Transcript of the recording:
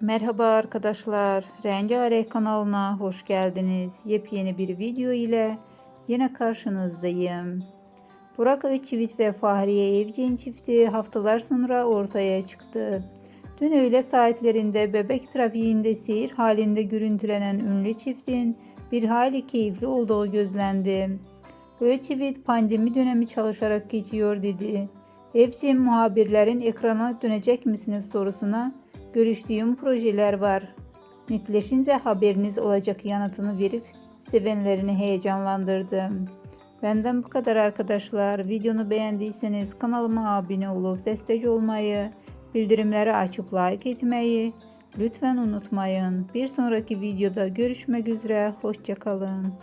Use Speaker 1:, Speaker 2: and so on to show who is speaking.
Speaker 1: Merhaba arkadaşlar, Rengarenk kanalına hoş geldiniz. Yepyeni bir video ile yine karşınızdayım. Burak Özçivit ve Fahriye Evcen çifti haftalar sonra ortaya çıktı. Dün öğle saatlerinde bebek trafiğinde seyir halinde görüntülenen ünlü çiftin bir hayli keyifli olduğu gözlendi. Özçivit pandemi dönemi çalışarak geçiyor dedi. Evcen muhabirlerin ekrana dönecek misiniz sorusuna görüştüğüm projeler var. Netleşince haberiniz olacak yanıtını verip sevenlerini heyecanlandırdım. Benden bu kadar arkadaşlar. Videonu beğendiyseniz kanalıma abone olup destek olmayı, bildirimleri açıp like etmeyi lütfen unutmayın. Bir sonraki videoda görüşmek üzere. Hoşçakalın.